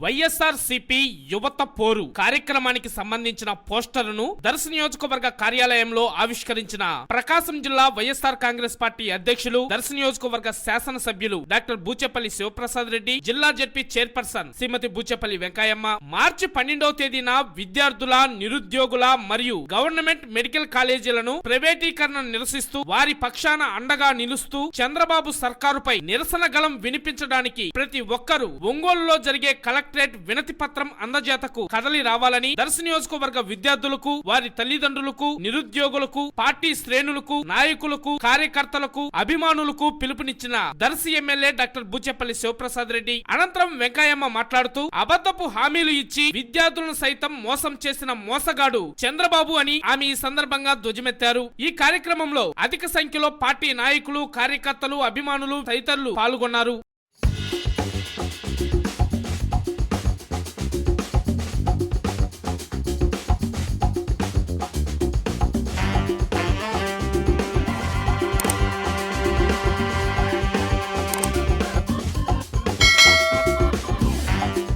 YSR CP యువత పోరు. కార్యక్రమానికి సంబంధించిన పోస్టర్ను దర్శ నియోజకవర్గ కార్యాలయంలో ఆవిష్కరించిన ప్రకాశం జిల్లా వైఎస్ఆర్ కాంగ్రెస్ పార్టీ అధ్యక్షులు దర్శ నియోజకవర్గ శాసనసభ్యులు డాక్టర్ బూచెపల్లి శివప్రసాద్ రెడ్డి జిల్లా జడ్పీ చైర్పర్సన్ శ్రీమతి బూచెపల్లి వెంకయ్యమ్మ మార్చి పన్నెండవ తేదీన విద్యార్థుల నిరుద్యోగుల మరియు గవర్నమెంట్ మెడికల్ కాలేజీలను ప్రైవేటీకరణ నిరసిస్తూ వారి పక్షాన అండగా నిలుస్తూ చంద్రబాబు సర్కారుపై నిరసన గలం వినిపించడానికి ప్రతి ఒక్కరూ ఒంగోలులో జరిగే కలెక్టరేట్ వినతి పత్రం అందజేతకు కదలి రావాలని దర్శ నియోజకవర్గ విద్యార్థులకు వారి తల్లిదండ్రులకు నిరుద్యోగులకు పార్టీ శ్రేణులకు నాయకులకు కార్యకర్తలకు అభిమానులకు పిలుపునిచ్చిన దర్శి ఎమ్మెల్యే డాక్టర్ బుచ్చెపల్లి శివప్రసాద్ రెడ్డి అనంతరం వెంకయ్యమ్మ మాట్లాడుతూ అబద్ధపు హామీలు ఇచ్చి విద్యార్థులను సైతం మోసం చేసిన మోసగాడు చంద్రబాబు అని ఆమె ఈ సందర్భంగా ధ్వజమెత్తారు. ఈ కార్యక్రమంలో అధిక సంఖ్యలో పార్టీ నాయకులు కార్యకర్తలు అభిమానులు తదితరులు పాల్గొన్నారు.